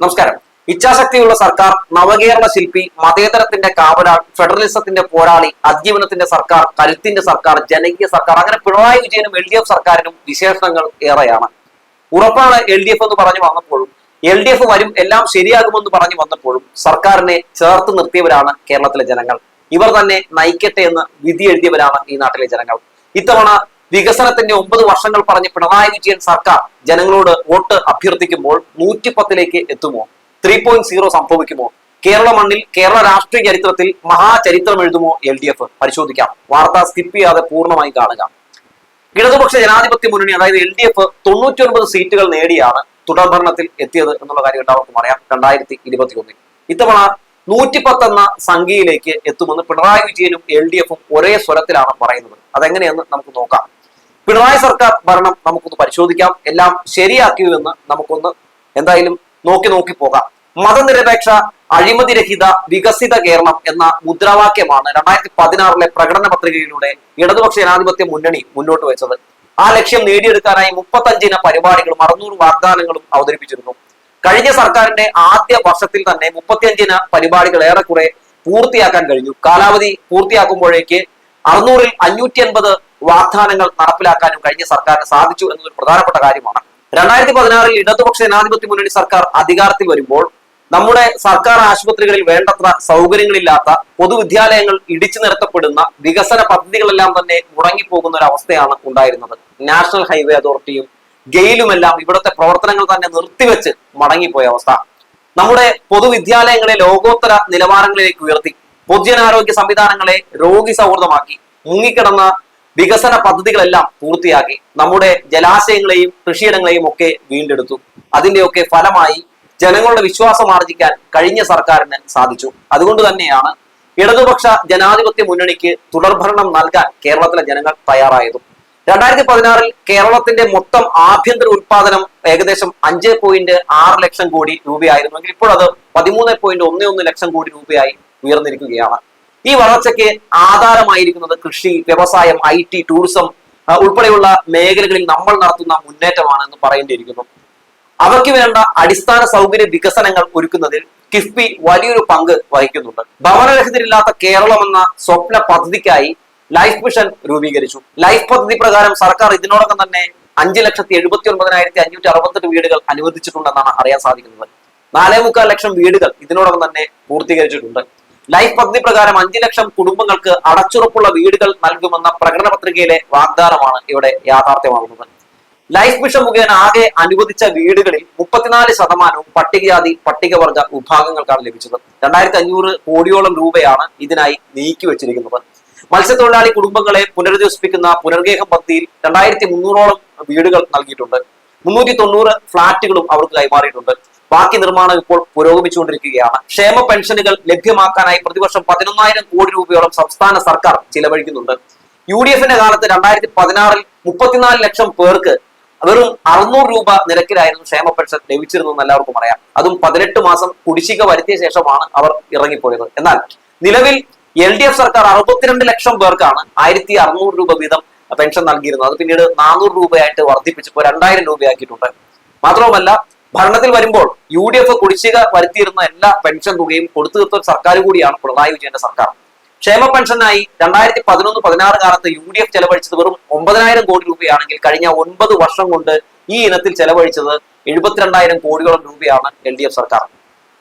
നമസ്കാരം. ഇച്ഛാശക്തിയുള്ള സർക്കാർ നവകേരള ശില്പി മതേതരത്തിന്റെ കാവലാൾ ഫെഡറലിസത്തിന്റെ പോരാളി അജീവനത്തിന്റെ സർക്കാർ കരുത്തിന്റെ സർക്കാർ ജനകീയ സർക്കാർ അങ്ങനെ പിണറായി വിജയനും എൽ ഡി എഫ് സർക്കാരിനും വിശേഷങ്ങൾ ഏറെയാണ്. ഉറപ്പാണ് എൽ ഡി എഫ് എന്ന് പറഞ്ഞു വന്നപ്പോഴും എൽ ഡി എഫ് വരും എല്ലാം ശരിയാകുമെന്ന് പറഞ്ഞു വന്നപ്പോഴും സർക്കാരിനെ ചേർത്ത് നിർത്തിയവരാണ് കേരളത്തിലെ ജനങ്ങൾ. ഇവർ തന്നെ നയിക്കട്ടെ എന്ന് വിധി എഴുതിയവരാണ് ഈ നാട്ടിലെ ജനങ്ങൾ. ഇത്തവണ വികസനത്തിന്റെ ഒമ്പത് വർഷങ്ങൾ പറഞ്ഞ് പിണറായി വിജയൻ സർക്കാർ ജനങ്ങളോട് വോട്ട് അഭ്യർത്ഥിക്കുമ്പോൾ നൂറ്റിപ്പത്തിലേക്ക് എത്തുമോ? ത്രീ പോയിന്റ് സീറോ സംഭവിക്കുമോ? കേരള മണ്ണിൽ കേരള രാഷ്ട്രീയ ചരിത്രത്തിൽ മഹാചരിത്രം എഴുതുമോ എൽ ഡി എഫ്? പരിശോധിക്കാം. വാർത്ത സ്കിപ്പ് ചെയ്യാതെ പൂർണമായി കാണുക. ഇടതുപക്ഷ ജനാധിപത്യ മുന്നണി അതായത് എൽ ഡി എഫ് തൊണ്ണൂറ്റിയൊൻപത് സീറ്റുകൾ നേടിയാണ് തുടർഭരണത്തിൽ എത്തിയത് എന്നുള്ള കാര്യം എല്ലാവർക്കും അറിയാം. രണ്ടായിരത്തി ഇരുപത്തി ഒന്നിൽ ഇത്തവണ നൂറ്റിപ്പത്ത് എന്ന സംഖ്യയിലേക്ക് എത്തുമെന്ന് പിണറായി വിജയനും എൽ ഡി എഫും ഒരേ സ്വരത്തിലാണ് പറയുന്നത്. അതെങ്ങനെയെന്ന് നമുക്ക് നോക്കാം. പിണറായി സർക്കാർ ഭരണം നമുക്കൊന്ന് പരിശോധിക്കാം. എല്ലാം ശരിയാക്കിയോ എന്ന് നമുക്കൊന്ന് എന്തായാലും നോക്കി നോക്കി പോകാം. മതനിരപേക്ഷ അഴിമതിരഹിത വികസിത കേരളം എന്ന മുദ്രാവാക്യമാണ് രണ്ടായിരത്തി പതിനാറിലെ പ്രകടന പത്രികയിലൂടെ ഇടതുപക്ഷ ജനാധിപത്യ മുന്നണി മുന്നോട്ട് വെച്ചത്. ആ ലക്ഷ്യം നേടിയെടുക്കാനായി മുപ്പത്തഞ്ചിന പരിപാടികളും അറുന്നൂറ് വാഗ്ദാനങ്ങളും അവതരിപ്പിച്ചിരുന്നു. കഴിഞ്ഞ സർക്കാരിന്റെ ആദ്യ വർഷത്തിൽ തന്നെ മുപ്പത്തിയഞ്ചിന പരിപാടികൾ ഏറെക്കുറെ പൂർത്തിയാക്കാൻ കഴിഞ്ഞു. കാലാവധി പൂർത്തിയാക്കുമ്പോഴേക്ക് അറുന്നൂറിൽ അഞ്ഞൂറ്റി അൻപത് വാഗ്ദാനങ്ങൾ നടപ്പിലാക്കാനും കഴിഞ്ഞ സർക്കാരിന് സാധിച്ചു എന്നതൊരു പ്രധാനപ്പെട്ട കാര്യമാണ്. രണ്ടായിരത്തി പതിനാറിൽ ഇടതുപക്ഷ ജനാധിപത്യ മുന്നണി സർക്കാർ അധികാരത്തിൽ വരുമ്പോൾ നമ്മുടെ സർക്കാർ ആശുപത്രികളിൽ വേണ്ടത്ര സൗകര്യങ്ങളില്ലാത്ത പൊതുവിദ്യാലയങ്ങൾ ഇടിച്ചു നിരത്തപ്പെടുന്ന വികസന പദ്ധതികളെല്ലാം തന്നെ മുടങ്ങിപ്പോകുന്ന ഒരു അവസ്ഥയാണ് ഉണ്ടായിരുന്നത്. നാഷണൽ ഹൈവേ അതോറിറ്റിയും ഗെയിലുമെല്ലാം ഇവിടുത്തെ പ്രവർത്തനങ്ങൾ തന്നെ നിർത്തിവെച്ച് മടങ്ങിപ്പോയ അവസ്ഥ. നമ്മുടെ പൊതുവിദ്യാലയങ്ങളെ ലോകോത്തര നിലവാരങ്ങളിലേക്ക് ഉയർത്തി. പൊതുജനാരോഗ്യ സംവിധാനങ്ങളെ രോഗി സൗഹൃദമാക്കി മുങ്ങിക്കിടന്ന വികസന പദ്ധതികളെല്ലാം പൂർത്തിയാക്കി നമ്മുടെ ജലാശയങ്ങളെയും കൃഷിയിടങ്ങളെയും ഒക്കെ വീണ്ടെടുത്തു. അതിന്റെയൊക്കെ ഫലമായി ജനങ്ങളുടെ വിശ്വാസം ആർജിക്കാൻ കഴിഞ്ഞ സർക്കാരിന് സാധിച്ചു. അതുകൊണ്ട് തന്നെയാണ് ഇടതുപക്ഷ ജനാധിപത്യ മുന്നണിക്ക് തുടർഭരണം നൽകാൻ കേരളത്തിലെ ജനങ്ങൾ തയ്യാറായതും. രണ്ടായിരത്തി പതിനാറിൽ കേരളത്തിന്റെ മൊത്തം ആഭ്യന്തര ഉത്പാദനം ഏകദേശം അഞ്ച് പോയിന്റ് ആറ് ലക്ഷം കോടി രൂപയായിരുന്നെങ്കിൽ ഇപ്പോഴത് പതിമൂന്ന് പോയിന്റ് ഒന്ന് ഒന്ന് ലക്ഷം കോടി രൂപയായി. ഉയർന്നിരിക്കുകയാണ്. ഈ വളർച്ചയ്ക്ക് ആധാരമായിരിക്കുന്നത് കൃഷി വ്യവസായം ഐ ടി ടൂറിസം ഉൾപ്പെടെയുള്ള മേഖലകളിൽ നമ്മൾ നടത്തുന്ന മുന്നേറ്റമാണ് എന്ന് പറയേണ്ടിയിരിക്കുന്നു. അവയ്ക്ക് വേണ്ട അടിസ്ഥാന സൗകര്യ വികസനങ്ങൾ ഒരുക്കുന്നതിൽ കിഫ്ബി വലിയൊരു പങ്ക് വഹിക്കുന്നുണ്ട്. ഭവനരഹിതരില്ലാത്ത കേരളം എന്ന സ്വപ്ന പദ്ധതിക്കായി ലൈഫ് മിഷൻ രൂപീകരിച്ചു. ലൈഫ് പദ്ധതി പ്രകാരം സർക്കാർ ഇതിനോടകം തന്നെ അഞ്ച് ലക്ഷത്തി എഴുപത്തി ഒൻപതിനായിരത്തി അഞ്ഞൂറ്റി അറുപത്തെട്ട് വീടുകൾ അനുവദിച്ചിട്ടുണ്ടെന്നാണ് അറിയാൻ സാധിക്കുന്നത്. നാലേ മുക്കാൽ ലക്ഷം വീടുകൾ ഇതിനോടകം തന്നെ പൂർത്തീകരിച്ചിട്ടുണ്ട്. ലൈഫ് പദ്ധതി പ്രകാരം അഞ്ചു ലക്ഷം കുടുംബങ്ങൾക്ക് അടച്ചുറപ്പുള്ള വീടുകൾ നൽകുമെന്ന പ്രകടന പത്രികയിലെ വാഗ്ദാനമാണ് ഇവിടെ യാഥാർത്ഥ്യമാകുന്നത്. ലൈഫ് മിഷൻ മുഖേന ആകെ അനുവദിച്ച വീടുകളിൽ മുപ്പത്തിനാല് ശതമാനവും പട്ടികജാതി പട്ടികവർഗ വിഭാഗങ്ങൾക്കാണ് ലഭിച്ചത്. രണ്ടായിരത്തി അഞ്ഞൂറ് കോടിയോളം രൂപയാണ് ഇതിനായി നീക്കി വെച്ചിരിക്കുന്നത്. മത്സ്യത്തൊഴിലാളി കുടുംബങ്ങളെ പുനരധിവസിപ്പിക്കുന്ന പുനർഗേഹം പദ്ധതിയിൽ രണ്ടായിരത്തി മുന്നൂറോളം വീടുകൾ നൽകിയിട്ടുണ്ട്. മുന്നൂറ്റി തൊണ്ണൂറ് ഫ്ളാറ്റുകളും അവർക്ക് കൈമാറിയിട്ടുണ്ട്. ബാക്കി നിർമ്മാണം ഇപ്പോൾ പുരോഗമിച്ചുകൊണ്ടിരിക്കുകയാണ്. ക്ഷേമ പെൻഷനുകൾ ലഭ്യമാക്കാനായി പ്രതിവർഷം പതിനൊന്നായിരം കോടി രൂപയോളം സംസ്ഥാന സർക്കാർ ചിലവഴിക്കുന്നുണ്ട്. യു ഡി എഫിന്റെ കാലത്ത് രണ്ടായിരത്തി പതിനാറിൽ മുപ്പത്തിനാല് ലക്ഷം പേർക്ക് വെറും അറുന്നൂറ് രൂപ നിരക്കിലായിരുന്നു ക്ഷേമ പെൻഷൻ ലഭിച്ചിരുന്നതെന്ന് എല്ലാവർക്കും അറിയാം. അതും പതിനെട്ട് മാസം കുടിശ്ശിക വരുത്തിയ ശേഷമാണ് അവർ ഇറങ്ങിപ്പോയത്. എന്നാൽ നിലവിൽ എൽ ഡി എഫ് സർക്കാർ അറുപത്തിരണ്ട് ലക്ഷം പേർക്കാണ് ആയിരത്തി അറുന്നൂറ് രൂപ വീതം പെൻഷൻ നൽകിയിരുന്നത്. അത് പിന്നീട് നാനൂറ് രൂപയായിട്ട് വർദ്ധിപ്പിച്ചപ്പോൾ രണ്ടായിരം രൂപയാക്കിയിട്ടുണ്ട്. മാത്രവുമല്ല ഭരണത്തിൽ വരുമ്പോൾ യു ഡി എഫ് കുടിശ്ശിക വരുത്തിയിരുന്ന എല്ലാ പെൻഷൻ തുകയും കൊടുത്തു തീർത്ത സർക്കാർ കൂടിയാണ് പിണറായി വിജയന്റെ സർക്കാർ. ക്ഷേമ പെൻഷനായി രണ്ടായിരത്തി പതിനൊന്ന് പതിനാറ് കാലത്ത് യു ഡി എഫ് ചെലവഴിച്ചത് വെറും ഒമ്പതിനായിരം കോടി രൂപയാണെങ്കിൽ കഴിഞ്ഞ ഒൻപത് വർഷം കൊണ്ട് ഈ ഇനത്തിൽ ചെലവഴിച്ചത് എഴുപത്തിരണ്ടായിരം കോടിയോളം രൂപയാണ് എൽ ഡി എഫ് സർക്കാർ.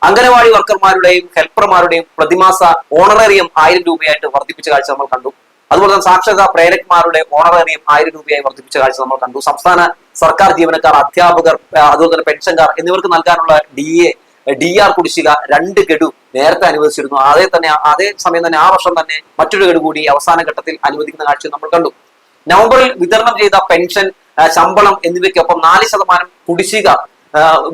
അംഗനവാടി വർക്കർമാരുടെയും ഹെൽപ്പർമാരുടെയും പ്രതിമാസ ഓണറേറിയം ആയിരം രൂപയായിട്ട് വർദ്ധിപ്പിച്ച കാഴ്ച നമ്മൾ കണ്ടു. അതുപോലെ തന്നെ സാക്ഷരതാ പ്രേരക്മാരുടെ ഓണറേറിയം ആയിരം രൂപയായി വർദ്ധിപ്പിച്ച കാഴ്ച നമ്മൾ കണ്ടു. സംസ്ഥാന സർക്കാർ ജീവനക്കാർ അധ്യാപകർ അതുപോലെ തന്നെ പെൻഷൻകാർ എന്നിവർക്ക് നൽകാനുള്ള ഡി എ ഡി ആർ കുടിശ്ശിക രണ്ട് ഗഡു നേരത്തെ അനുവദിച്ചിരുന്നു. അതേ തന്നെ അതേ സമയം തന്നെ ആ വർഷം തന്നെ മറ്റൊരു ഗഡു കൂടി അവസാന ഘട്ടത്തിൽ അനുവദിക്കുന്ന കാഴ്ച നമ്മൾ കണ്ടു. നവംബറിൽ വിതരണം ചെയ്ത പെൻഷൻ ശമ്പളം എന്നിവയ്ക്കൊപ്പം നാല് ശതമാനം കുടിശ്ശിക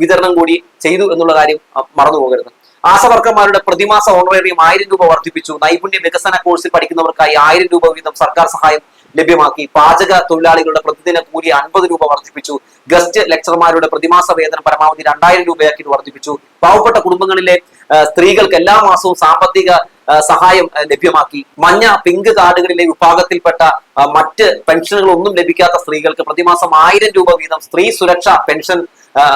വിതരണം കൂടി ചെയ്തു എന്നുള്ള കാര്യം മറന്നു പോകരുത് ആശവർക്കർമാരുടെ പ്രതിമാസ ഓണറേറിയം ആയിരം രൂപ വർദ്ധിപ്പിച്ചു. നൈപുണ്യ വികസന കോഴ്സിൽ പഠിക്കുന്നവർക്കായി ആയിരം രൂപ വീതം സർക്കാർ സഹായം ലഭ്യമാക്കി. പാചക തൊഴിലാളികളുടെ പ്രതിദിന കൂലി അൻപത് രൂപ വർദ്ധിപ്പിച്ചു. ഗസ്റ്റ് ലെക്ചർമാരുടെ പ്രതിമാസ വേതനം പരമാവധി രണ്ടായിരം രൂപയാക്കി വർദ്ധിപ്പിച്ചു. പാവപ്പെട്ട കുടുംബങ്ങളിലെ സ്ത്രീകൾക്ക് എല്ലാ മാസവും സാമ്പത്തിക സഹായം ലഭ്യമാക്കി. മഞ്ഞ പിങ്ക് കാർഡുകളിലെ വിഭാഗത്തിൽപ്പെട്ട മറ്റ് പെൻഷനുകൾ ഒന്നും ലഭിക്കാത്ത സ്ത്രീകൾക്ക് പ്രതിമാസം ആയിരം രൂപ വീതം സ്ത്രീ സുരക്ഷ പെൻഷൻ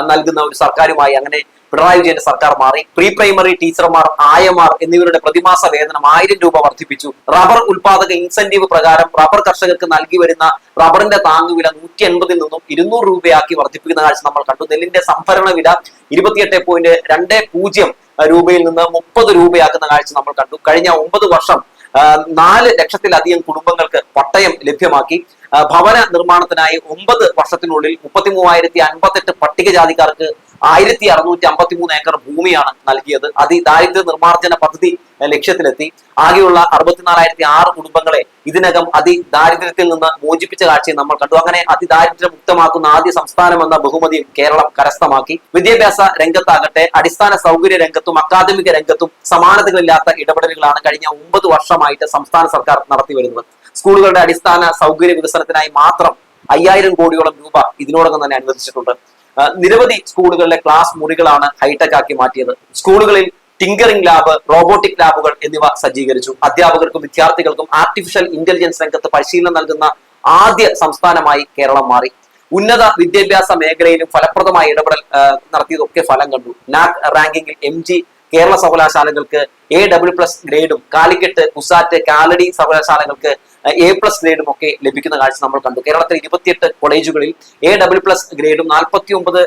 നൽകുന്ന ഒരു സർക്കാരുമായി അങ്ങനെ പിണറായി വിജയന്റെ സർക്കാർ മാറി പ്രീ പ്രൈമറി ടീച്ചർമാർ ആയമാർ എന്നിവരുടെ പ്രതിമാസ വേതനം ആയിരം രൂപ വർദ്ധിപ്പിച്ചു. റബ്ബർ ഉൽപാദക ഇൻസെന്റീവ് പ്രകാരം റബ്ബർ കർഷകർക്ക് നൽകി വരുന്ന റബ്ബറിന്റെ താങ്ങുവില നൂറ്റി എൺപതിൽ നിന്നും ഇരുന്നൂറ് രൂപയാക്കി വർദ്ധിപ്പിക്കുന്ന കാഴ്ച നമ്മൾ കണ്ടു. നെല്ലിന്റെ സംഭരണ വില ഇരുപത്തിയെട്ട് പോയിന്റ് രണ്ട് പൂജ്യം രൂപയിൽ നിന്ന് മുപ്പത് രൂപയാക്കുന്ന കാഴ്ച നമ്മൾ കണ്ടു. കഴിഞ്ഞ ഒമ്പത് വർഷം നാല് ലക്ഷത്തിലധികം കുടുംബങ്ങൾക്ക് പട്ടയം ലഭ്യമാക്കി. ഭവന നിർമ്മാണത്തിനായി ഒമ്പത് വർഷത്തിനുള്ളിൽ മുപ്പത്തി മൂവായിരത്തി അൻപത്തെട്ട് പട്ടികജാതിക്കാർക്ക് ആയിരത്തി അറുന്നൂറ്റി അമ്പത്തി മൂന്ന് ഏക്കർ ഭൂമിയാണ് നൽകിയത്. അതി ദാരിദ്ര്യ നിർമ്മാർജന പദ്ധതി ലക്ഷ്യത്തിലെത്തി. ആകെയുള്ള അറുപത്തിനാലായിരത്തി ആറ് കുടുംബങ്ങളെ ഇതിനകം അതി ദാരിദ്ര്യത്തിൽ നിന്ന് മോചിപ്പിച്ച കാഴ്ചയും നമ്മൾ കണ്ടു. അങ്ങനെ അതിദാരിദ്ര്യം മുക്തമാക്കുന്ന ആദ്യ സംസ്ഥാനം എന്ന ബഹുമതിയും കേരളം കരസ്ഥമാക്കി. വിദ്യാഭ്യാസ രംഗത്താകട്ടെ അടിസ്ഥാന സൗകര്യ രംഗത്തും അക്കാദമിക രംഗത്തും സമാനതകളില്ലാത്ത ഇടപെടലുകളാണ് കഴിഞ്ഞ ഒമ്പത് വർഷമായിട്ട് സംസ്ഥാന സർക്കാർ നടത്തി വരുന്നത്. സ്കൂളുകളുടെ അടിസ്ഥാന സൗകര്യ വികസനത്തിനായി മാത്രം അയ്യായിരം കോടിയോളം രൂപ ഇതിനോടകം തന്നെ അനുവദിച്ചിട്ടുണ്ട്. നിരവധി സ്കൂളുകളിലെ ക്ലാസ് മുറികളാണ് ഹൈടെക് ആക്കി മാറ്റിയത്. സ്കൂളുകളിൽ ടിങ്കറിംഗ് ലാബ് റോബോട്ടിക് ലാബുകൾ എന്നിവ സജ്ജീകരിച്ചു. അധ്യാപകർക്കും വിദ്യാർത്ഥികൾക്കും ആർട്ടിഫിഷ്യൽ ഇന്റലിജൻസ് രംഗത്ത് പരിശീലനം നൽകുന്ന ആദ്യ സംസ്ഥാനമായി കേരളം മാറി. ഉന്നത വിദ്യാഭ്യാസ മേഖലയിലും ഫലപ്രദമായ ഇടപെടൽ നടത്തിയതൊക്കെ ഫലം കണ്ടു. നാക് റാങ്കിങ്ങിൽ എം ജി കേരള സർവകലാശാലകൾക്ക് എ ഡബ്ല്യു പ്ലസ് ഗ്രേഡും കാലിക്കറ്റ് കുസാറ്റ് കാലടി സർവകലാശാലകൾക്ക് എ പ്ലസ് ഗ്രേഡും ഒക്കെ ലഭിക്കുന്ന കാഴ്ച നമ്മൾ കണ്ടു. കേരളത്തിലെ ഇരുപത്തിയെട്ട് കോളേജുകളിൽ എ ഡബ്ല്യു പ്ലസ് ഗ്രേഡും നാൽപ്പത്തി ഒമ്പത്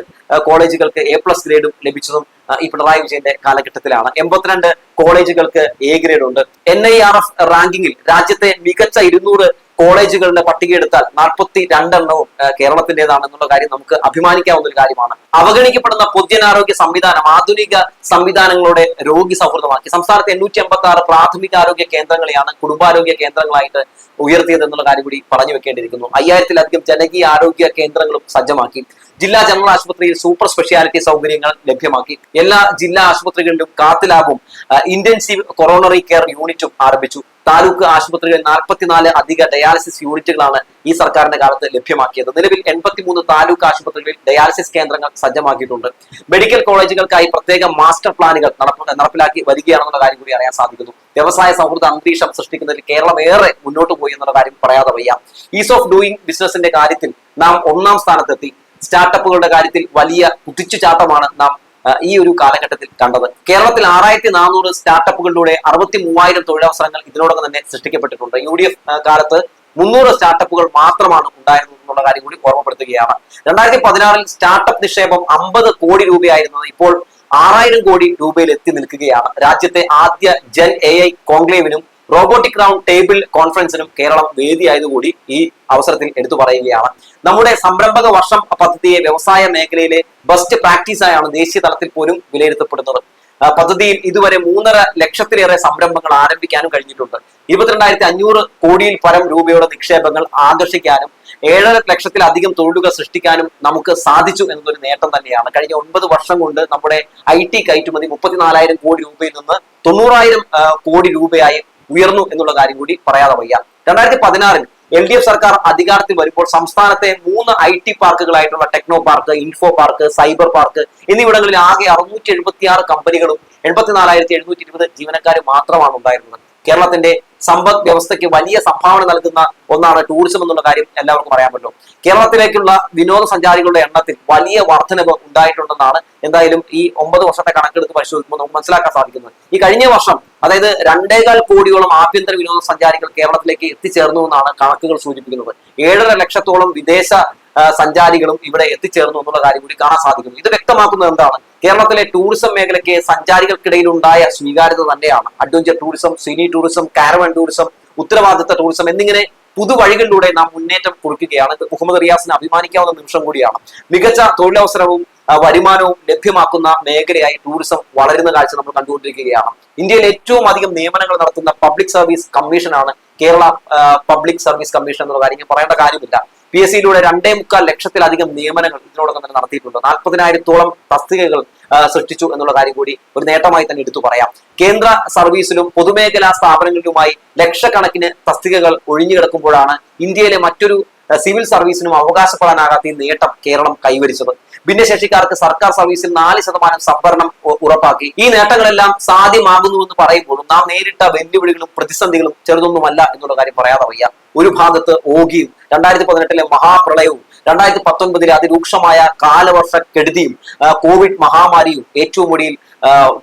കോളേജുകൾക്ക് എ പ്ലസ് ഗ്രേഡും ലഭിച്ചതും ഈ പിണറായി വിജയന്റെ കാലഘട്ടത്തിലാണ്. എൺപത്തിരണ്ട് കോളേജുകൾക്ക് എ ഗ്രേഡ് ഉണ്ട്. എൻ ഐ ആർ എഫ് റാങ്കിങ്ങിൽ രാജ്യത്തെ മികച്ച ഇരുന്നൂറ് കോളേജുകളുടെ പട്ടിക എടുത്താൽ നാൽപ്പത്തി രണ്ടെണ്ണവും കേരളത്തിന്റെതാണ് എന്നുള്ള കാര്യം നമുക്ക് അഭിമാനിക്കാവുന്ന ഒരു കാര്യമാണ്. അവഗണിക്കപ്പെടുന്ന പൊതുജനാരോഗ്യ സംവിധാനം ആധുനിക സംവിധാനങ്ങളുടെ രോഗി സൗഹൃദമാക്കി. സംസ്ഥാനത്ത് എണ്ണൂറ്റി അമ്പത്തി ആറ് പ്രാഥമിക ആരോഗ്യ കേന്ദ്രങ്ങളെയാണ് കുടുംബാരോഗ്യ കേന്ദ്രങ്ങളായിട്ട് ഉയർത്തിയത് എന്നുള്ള കാര്യം കൂടി പറഞ്ഞു വെക്കേണ്ടിയിരിക്കുന്നു. അയ്യായിരത്തിലധികം ജനകീയ ആരോഗ്യ കേന്ദ്രങ്ങളും സജ്ജമാക്കി. ജില്ലാ ജനറൽ ആശുപത്രിയിൽ സൂപ്പർ സ്പെഷ്യാലിറ്റി സൗകര്യങ്ങൾ ലഭ്യമാക്കി. എല്ലാ ജില്ലാ ആശുപത്രികളിലും കാത്ത് ലാബും ഇന്റൻസീവ് കൊറോണറി കെയർ യൂണിറ്റും ആരംഭിച്ചു. താലൂക്ക് ആശുപത്രികളിൽ നാൽപ്പത്തിനാല് അധിക ഡയാലിസിസ് യൂണിറ്റുകളാണ് ഈ സർക്കാരിന്റെ കാലത്ത് ലഭ്യമാക്കിയത്. നിലവിൽ എൺപത്തിമൂന്ന് താലൂക്ക് ആശുപത്രികളിൽ ഡയാലിസിസ് കേന്ദ്രങ്ങൾ സജ്ജമാക്കിയിട്ടുണ്ട്. മെഡിക്കൽ കോളേജുകൾക്കായി പ്രത്യേക മാസ്റ്റർ പ്ലാനുകൾ നടപ്പ- നടപ്പിലാക്കി വരികയാണെന്നുള്ള കാര്യം കൂടി അറിയാൻ സാധിക്കുന്നു. വ്യവസായ സൗഹൃദ അന്തരീക്ഷം സൃഷ്ടിക്കുന്നതിൽ കേരളം ഏറെ മുന്നോട്ട് പോയി എന്നുള്ള കാര്യം പറയാതെ വയ്യ. ഈസ് ഓഫ് ഡൂയിങ് ബിസിനസിന്റെ കാര്യത്തിൽ നാം ഒന്നാം സ്ഥാനത്തെത്തി. സ്റ്റാർട്ടപ്പുകളുടെ കാര്യത്തിൽ വലിയ കുതിച്ചുചാട്ടമാണ് നാം ഈ ഒരു കാലഘട്ടത്തിൽ കണ്ടത്. കേരളത്തിൽ ആറായിരത്തി നാനൂറ് സ്റ്റാർട്ടപ്പുകളിലൂടെ അറുപത്തി മൂവായിരം തൊഴിലവസരങ്ങൾ ഇതിനോടൊപ്പം തന്നെ സൃഷ്ടിക്കപ്പെട്ടിട്ടുണ്ട്. യു ഡി എഫ് കാലത്ത് മുന്നൂറ് സ്റ്റാർട്ടപ്പുകൾ മാത്രമാണ് ഉണ്ടായിരുന്നത് എന്നുള്ള കാര്യം കൂടി ഓർമ്മപ്പെടുത്തുകയാണ്. രണ്ടായിരത്തി പതിനാറിൽ സ്റ്റാർട്ടപ്പ് നിക്ഷേപം അമ്പത് കോടി രൂപയായിരുന്നത് ഇപ്പോൾ ആറായിരം കോടി രൂപയിൽ എത്തി നിൽക്കുകയാണ്. രാജ്യത്തെ ആദ്യ ജൻ എ ഐ കോൺക്ലേവിനും റോബോട്ടിക് റൗണ്ട് ടേബിൾ കോൺഫറൻസിനും കേരളം വേദിയായതുകൂടി ഈ അവസരത്തിൽ എടുത്തു പറയുകയാണ്. നമ്മുടെ സംരംഭക വർഷം പദ്ധതിയെ വ്യവസായ മേഖലയിലെ ബെസ്റ്റ് പ്രാക്ടീസായാണ് ദേശീയ തലത്തിൽ പോലും വിലയിരുത്തപ്പെടുന്നത്. പദ്ധതിയിൽ ഇതുവരെ മൂന്നര ലക്ഷത്തിലേറെ സംരംഭങ്ങൾ ആരംഭിക്കാനും കഴിഞ്ഞിട്ടുണ്ട്. ഇരുപത്തിരണ്ടായിരത്തി അഞ്ഞൂറ് കോടിയിൽ പരം രൂപയുടെ നിക്ഷേപങ്ങൾ ആകർഷിക്കാനും ഏഴര ലക്ഷത്തിലധികം തൊഴിലുകൾ സൃഷ്ടിക്കാനും നമുക്ക് സാധിച്ചു എന്നതൊരു നേട്ടം തന്നെയാണ്. കഴിഞ്ഞ ഒൻപത് വർഷം കൊണ്ട് നമ്മുടെ ഐ ടി കയറ്റുമതി മുപ്പത്തിനാലായിരം കോടി രൂപയിൽ നിന്ന് തൊണ്ണൂറായിരം കോടി രൂപയായി ഉയർന്നു എന്നുള്ള കാര്യം കൂടി പറയാതെ വയ്യ. രണ്ടായിരത്തി പതിനാറിൽ എൽ ഡി എഫ് സർക്കാർ അധികാരത്തിൽ വരുമ്പോൾ സംസ്ഥാനത്തെ മൂന്ന് I T പാർക്കുകളായിട്ടുള്ള techno park info park cyber park എന്നിവിടങ്ങളിൽ ആകെ അറുന്നൂറ്റി എഴുപത്തി ആറ് കമ്പനികളും എൺപത്തിനാലായിരത്തി എഴുന്നൂറ്റി ഇരുപത് ജീവനക്കാരും മാത്രമാണ് ഉണ്ടായിരുന്നത്. കേരളത്തിന്റെ സമ്പദ് വ്യവസ്ഥയ്ക്ക് വലിയ സംഭാവന നൽകുന്ന ഒന്നാണ് ടൂറിസം എന്നുള്ള കാര്യം എല്ലാവർക്കും അറിയാമല്ലോ കേരളത്തിലേക്കുള്ള വിനോദസഞ്ചാരികളുടെ എണ്ണത്തിൽ വലിയ വർധനവ് ഉണ്ടായിട്ടുണ്ടെന്നാണ് എന്തായാലും ഈ ഒമ്പത് വർഷത്തെ കണക്കെടുത്ത് പരിശോധിക്കുമ്പോൾ നമുക്ക് മനസ്സിലാക്കാൻ സാധിക്കുന്നത്. ഈ കഴിഞ്ഞ വർഷം അതായത് രണ്ടേകാൽ കോടിയോളം ആഭ്യന്തര വിനോദസഞ്ചാരികൾ കേരളത്തിലേക്ക് എത്തിച്ചേർന്നു എന്നാണ് കണക്കുകൾ സൂചിപ്പിക്കുന്നത്. ഏഴര ലക്ഷത്തോളം വിദേശ സഞ്ചാരികളും ഇവിടെ എത്തിച്ചേർന്നു എന്നുള്ള കാര്യം കൂടി കാണാൻ സാധിക്കുന്നു. ഇത് വ്യക്തമാക്കുന്നത് എന്താണ്? കേരളത്തിലെ ടൂറിസം മേഖലയ്ക്ക് സഞ്ചാരികൾക്കിടയിൽ ഉണ്ടായ സ്വീകാര്യത തന്നെയാണ്. Adventure tourism cine tourism caravan tourism ഉത്തരവാദിത്ത ടൂറിസം എന്നിങ്ങനെ പുതുവഴികളിലൂടെ നാം മുന്നേറ്റം കുറിക്കുകയാണ്. ഇത് മുഹമ്മദ് റിയാസിന് അഭിമാനിക്കാവുന്ന നിമിഷം കൂടിയാണ്. മികച്ച തൊഴിലവസരവും വരുമാനവും ലഭ്യമാക്കുന്ന മേഖലയായി ടൂറിസം വളരുന്ന കാഴ്ച നമ്മൾ കണ്ടുകൊണ്ടിരിക്കുകയാണ്. ഇന്ത്യയിൽ ഏറ്റവും അധികം നിയമനങ്ങൾ നടത്തുന്ന പബ്ലിക് സർവീസ് കമ്മീഷനാണ് കേരള പബ്ലിക് സർവീസ് കമ്മീഷൻ എന്നുള്ള കാര്യം പറയേണ്ട കാര്യമില്ല. പി എസ് സിയിലൂടെ രണ്ടേ മുക്കാൽ ലക്ഷത്തിലധികം നിയമനങ്ങൾ ഇതിനോടകം തന്നെ നടത്തിയിട്ടുണ്ട്. നാൽപ്പതിനായിരത്തോളം തസ്തികകൾ സൃഷ്ടിച്ചു എന്നുള്ള കാര്യം കൂടി ഒരു നേട്ടമായി തന്നെ എടുത്തു പറയാം. കേന്ദ്ര സർവീസിലും പൊതുമേഖലാ സ്ഥാപനങ്ങളിലുമായി ലക്ഷക്കണക്കിന് തസ്തികകൾ ഒഴിഞ്ഞു കിടക്കുമ്പോഴാണ് ഇന്ത്യയിലെ മറ്റൊരു സിവിൽ സർവീസിനും അവകാശപ്പെടാനാകാത്ത ഈ നേട്ടം കേരളം കൈവരിച്ചത്. ഭിന്നശേഷിക്കാർക്ക് സർക്കാർ സർവീസിൽ നാല് ശതമാനം സംവരണം ഉറപ്പാക്കി. ഈ നേട്ടങ്ങളെല്ലാം സാധ്യമാകുന്നുവെന്ന് പറയുമ്പോഴും നാം നേരിട്ട വെല്ലുവിളികളും പ്രതിസന്ധികളും ചെറുതൊന്നുമല്ല എന്നുള്ള കാര്യം പറയാതെ വയ്യ. ഒരു ഭാഗത്ത് ഓഗിയും രണ്ടായിരത്തി പതിനെട്ടിലെ മഹാപ്രളയവും രണ്ടായിരത്തി പത്തൊൻപതിലെ അതിരൂക്ഷമായ കാലവർഷ കെടുതിയും കോവിഡ് മഹാമാരിയും ഏറ്റവും ഒടിയിൽ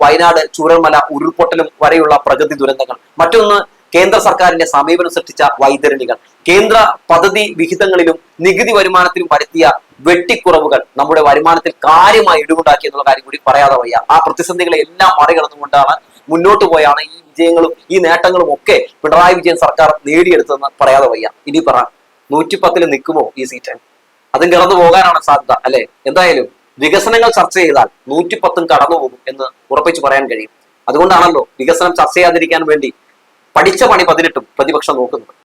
വയനാട് ചൂരൽമല ഉരുൾപൊട്ടലും വരെയുള്ള പ്രകൃതി ദുരന്തങ്ങൾ. മറ്റൊന്ന് കേന്ദ്ര സർക്കാരിന്റെ സമീപനം സൃഷ്ടിച്ച വൈതരണികൾ കേന്ദ്ര പദ്ധതി വിഹിതങ്ങളിലും നികുതി വരുമാനത്തിലും വരുത്തിയ വെട്ടിക്കുറവുകൾ നമ്മുടെ വരുമാനത്തിൽ കാര്യമായി ഇടിവുണ്ടാക്കി എന്നുള്ള കാര്യം കൂടി പറയാതെ വയ്യ. ആ പ്രതിസന്ധികളെ എല്ലാം മറികടന്നുകൊണ്ടാണ് മുന്നോട്ട് പോയാണ് ഈ വിജയങ്ങളും ഈ നേട്ടങ്ങളും ഒക്കെ പിണറായി വിജയൻ സർക്കാർ നേടിയെടുത്തതെന്ന് പറയാതെ വയ്യ. ഇനി പറ നൂറ്റിപ്പത്തിൽ നിൽക്കുമോ ഈ സീറ്റ്? അതും കടന്നു പോകാനാണ് സാധ്യത അല്ലെ? എന്തായാലും വികസനങ്ങൾ ചർച്ച ചെയ്താൽ നൂറ്റിപ്പത്തും കടന്നു പോകും എന്ന് ഉറപ്പിച്ചു പറയാൻ കഴിയും. അതുകൊണ്ടാണല്ലോ വികസനം ചർച്ച ചെയ്യാതിരിക്കാൻ വേണ്ടി പഠിച്ച പണി പതിനെട്ടും പ്രതിപക്ഷം നോക്കുന്നത്